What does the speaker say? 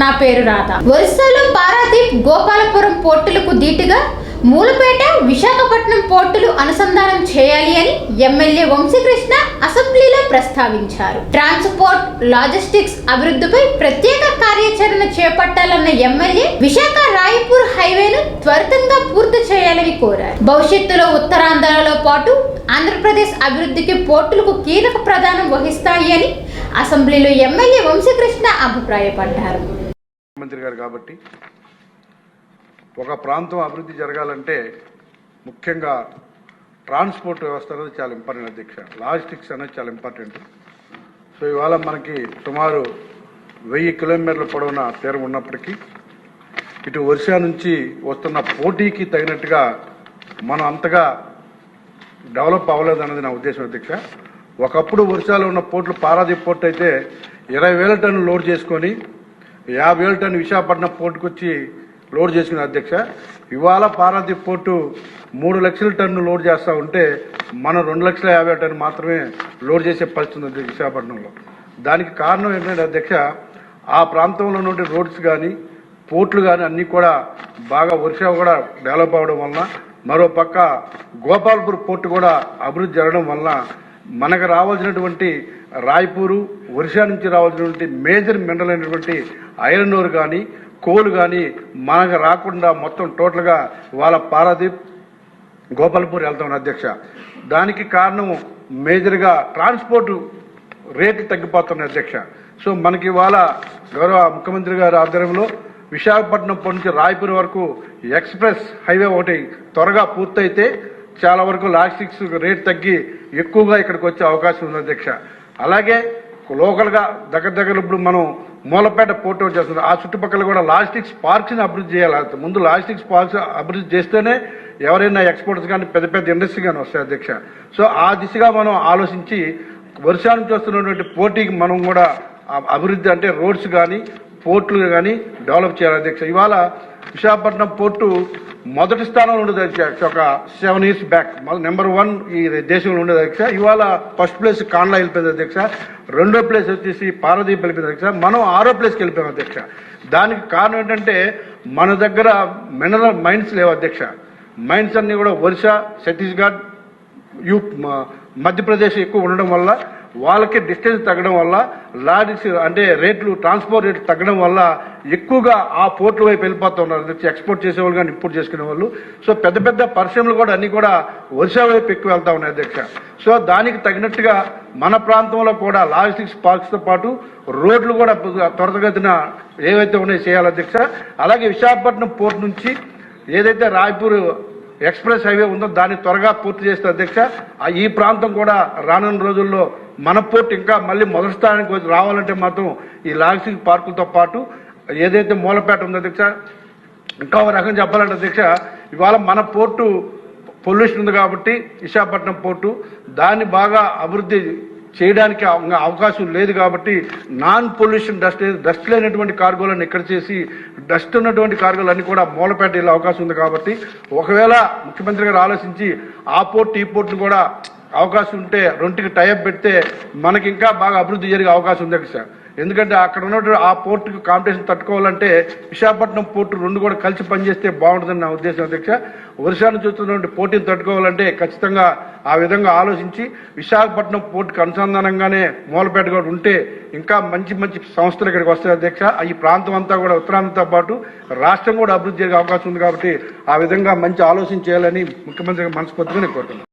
నా పేరు రాధ. ఒరిస్సాలో పారాదీప్ గోపాలపురం పోర్టులకు దీటుగా మూలపేట విశాఖపట్నం పోర్టులు అనుసంధానం చేయాలి అని ఎమ్మెల్యే వంశీకృష్ణ అసెంబ్లీలో ప్రస్తావించారు. ట్రాన్స్పోర్ట్ లాజిస్టిక్స్ అభివృద్ధిపై ప్రత్యేక కార్యాచరణ చేపట్టాలన్న ఎమ్మెల్యే విశాఖ రాయపూర్ హైవేను త్వరితంగా పూర్తి చేయాలని కోరారు. భవిష్యత్తులో ఉత్తరాంధ్రలో పాటు ఆంధ్రప్రదేశ్ అభివృద్ధికి పోర్టులకు కీలక ప్రధానం వహిస్తాయి అని అసెంబ్లీలో ఎమ్మెల్యే వంశీకృష్ణ అభిప్రాయపడ్డారు. ముఖ్యమంత్రి గారు కాబట్టి ఒక ప్రాంతం అభివృద్ధి జరగాలంటే ముఖ్యంగా ట్రాన్స్పోర్ట్ వ్యవస్థ అనేది చాలా ఇంపార్టెంట్ అధ్యక్ష. లాజిస్టిక్స్ అనేది చాలా ఇంపార్టెంట్. సో ఇవాళ మనకి సుమారు వెయ్యి కిలోమీటర్ల పొడవున తీరం ఉన్నప్పటికీ ఇటు ఒరిసా నుంచి వస్తున్న పోటీకి తగినట్టుగా మనం అంతగా డెవలప్ అవ్వలేదు అన్నది నా ఉద్దేశం అధ్యక్ష. ఒకప్పుడు వర్షాలు ఉన్న పోర్టులు పారాదీప్ పోర్ట్ అయితే ఇరవై వేల టన్ను లోడ్ చేసుకొని యాభై వేల టన్ను విశాఖపట్నం పోర్టుకు వచ్చి లోడ్ చేసుకునే అధ్యక్ష. ఇవాళ పారాదీప్ పోర్టు మూడు లక్షల టన్ను లోడ్ చేస్తూ ఉంటే మనం రెండు లక్షల యాభై టన్ను మాత్రమే లోడ్ చేసే పరిస్థితి ఉంది విశాఖపట్నంలో. దానికి కారణం ఏంటంటే అధ్యక్ష ఆ ప్రాంతంలో నుండి రోడ్స్ కానీ పోర్ట్లు కానీ అన్నీ కూడా బాగా వర్షం కూడా డెవలప్ అవ్వడం వలన మరో పక్క గోపాల్పూర్ పోర్టు కూడా అభివృద్ధి జరగడం వలన మనకు రావాల్సినటువంటి రాయ్పూరు ఒరిషా నుంచి రావాల్సినటువంటి మేజర్ మినరల్ అయినటువంటి ఐరన్ ఓర్ కానీ కోల్ కానీ మనకు రాకుండా మొత్తం టోటల్గా వాళ్ళ పారాదీప్ గోపాల్పూర్ వెళ్తాం అధ్యక్ష. దానికి కారణం మేజర్గా ట్రాన్స్పోర్ట్ రేట్లు తగ్గిపోతున్నాయి అధ్యక్ష. సో మనకి ఇవాళ గౌరవ ముఖ్యమంత్రి గారి ఆధ్వర్యంలో విశాఖపట్నం నుంచి రాయపూర్ వరకు ఎక్స్ప్రెస్ హైవే ఒకటి త్వరగా పూర్తయితే చాలా వరకు లాస్టిక్స్ రేట్ తగ్గి ఎక్కువగా ఇక్కడికి వచ్చే అవకాశం ఉంది అధ్యక్ష. అలాగే లోకల్గా దగ్గర దగ్గర ఇప్పుడు మనం మూలపేట పోర్ట్ చేస్తుంది ఆ చుట్టుపక్కల కూడా లాజిస్టిక్స్ పార్క్స్ని అభివృద్ధి చేయాలి. ముందు లాజిస్టిక్స్ పార్క్స్ అభివృద్ధి చేస్తేనే ఎవరైనా ఎక్స్పోర్ట్స్ కానీ పెద్ద పెద్ద ఇండస్ట్రీ కానీ వస్తాయి అధ్యక్ష. సో ఆ దిశగా మనం ఆలోచించి వర్షానికి వస్తున్నటువంటి పోటీకి మనం కూడా అభివృద్ధి అంటే రోడ్స్ కానీ పోర్టులు కానీ డెవలప్ చేయాలి. అధ్యక్ష ఇవాళ విశాఖపట్నం పోర్టు మొదటి స్థానంలో ఉండేది అధ్యక్ష ఒక seven years back. Number one ఈ దేశంలో ఉండేది అధ్యక్ష. ఇవాళ ఫస్ట్ ప్లేస్ కాండ్లా వెళ్ళిపోయింది అధ్యక్ష. రెండో ప్లేస్ వచ్చేసి పారదీప్ వెళ్ళిపోయింది అధ్యక్ష. మనం ఆరో ప్లేస్కి వెళ్ళిపోయాం అధ్యక్ష. దానికి కారణం ఏంటంటే మన దగ్గర మినరల్ మైన్స్ లేవు అధ్యక్ష. మైన్స్ అన్ని కూడా ఒరిస్సా ఛత్తీస్గఢ్ యూ మధ్యప్రదేశ్ ఎక్కువ ఉండడం వల్ల వాళ్ళకి డిస్టెన్స్ తగ్గడం వల్ల లారీస్ అంటే రేట్లు ట్రాన్స్పోర్ట్ రేట్లు తగ్గడం వల్ల ఎక్కువగా ఆ పోర్ట్ల వైపు వెళ్ళిపోతున్నారు. ఎక్స్పోర్ట్ చేసేవాళ్ళు కానీ ఇంపోర్ట్ చేసుకునే వాళ్ళు. సో పెద్ద పెద్ద పరిశ్రమలు కూడా అన్ని కూడా ఒరిస్సా వైపు ఎక్కువ వెళ్తా ఉన్నాయి అధ్యక్ష. సో దానికి తగినట్టుగా మన ప్రాంతంలో కూడా లాజిస్టిక్స్ పార్క్స్తో పాటు రోడ్లు కూడా త్వరతగతిన ఏవైతే ఉన్నాయో చేయాలి అధ్యక్ష. అలాగే విశాఖపట్నం పోర్ట్ నుంచి ఏదైతే రాయపూర్ ఎక్స్ప్రెస్ హైవే ఉందో దాన్ని త్వరగా పూర్తి చేస్తే అధ్యక్ష ఈ ప్రాంతం కూడా రానున్న రోజుల్లో మన పోర్ట్ ఇంకా మళ్ళీ మొదటి స్థానానికి వచ్చి రావాలంటే మాత్రం ఈ లాజిస్టిక్ పార్కులతో పాటు ఏదైతే మూలపేట ఉందో అధ్యక్ష ఇంకా ఒక రకం చెప్పాలంటే అధ్యక్ష ఇవాళ మన పోర్టు పొల్యూషన్ ఉంది కాబట్టి విశాఖపట్నం పోర్టు దాన్ని బాగా అభివృద్ధి చేయడానికి అవకాశం లేదు కాబట్టి నాన్ పొల్యూషన్ డస్ట్ డస్ట్ లేనటువంటి కార్గోలను ఇక్కడ చేసి డస్ట్ ఉన్నటువంటి కార్గోలన్నీ కూడా మూలపేట వెళ్ళే అవకాశం ఉంది కాబట్టి ఒకవేళ ముఖ్యమంత్రి గారు ఆలోచించి ఆ పోర్ట్ ఈ పోర్టును కూడా అవకాశం ఉంటే రెండుకి టైప్ పెడితే మనకి ఇంకా బాగా అభివృద్ధి జరిగే అవకాశం ఉంది సార్. ఎందుకంటే అక్కడ ఉన్నటువంటి ఆ పోర్టుకు కాంపిటీషన్ తట్టుకోవాలంటే విశాఖపట్నం పోర్టు రెండు కూడా కలిసి పనిచేస్తే బాగుంటుందని నా ఉద్దేశం అధ్యక్ష. ఒరిస్సా నుంచి వస్తున్నటువంటి పోటీని తట్టుకోవాలంటే ఖచ్చితంగా ఆ విధంగా ఆలోచించి విశాఖపట్నం పోర్టుకు అనుసంధానంగానే మూలపేట కూడా ఉంటే ఇంకా మంచి మంచి సంస్థలు ఇక్కడికి వస్తాయి అధ్యక్ష. ఈ ప్రాంతం అంతా కూడా ఉత్తరాంధ్రతో పాటు రాష్ట్రం కూడా అభివృద్ధి జరిగే అవకాశం ఉంది కాబట్టి ఆ విధంగా మంచి ఆలోచన చేయాలని ముఖ్యమంత్రి గారు మనస్ఫూర్తిగా నేను కోరుతున్నాను.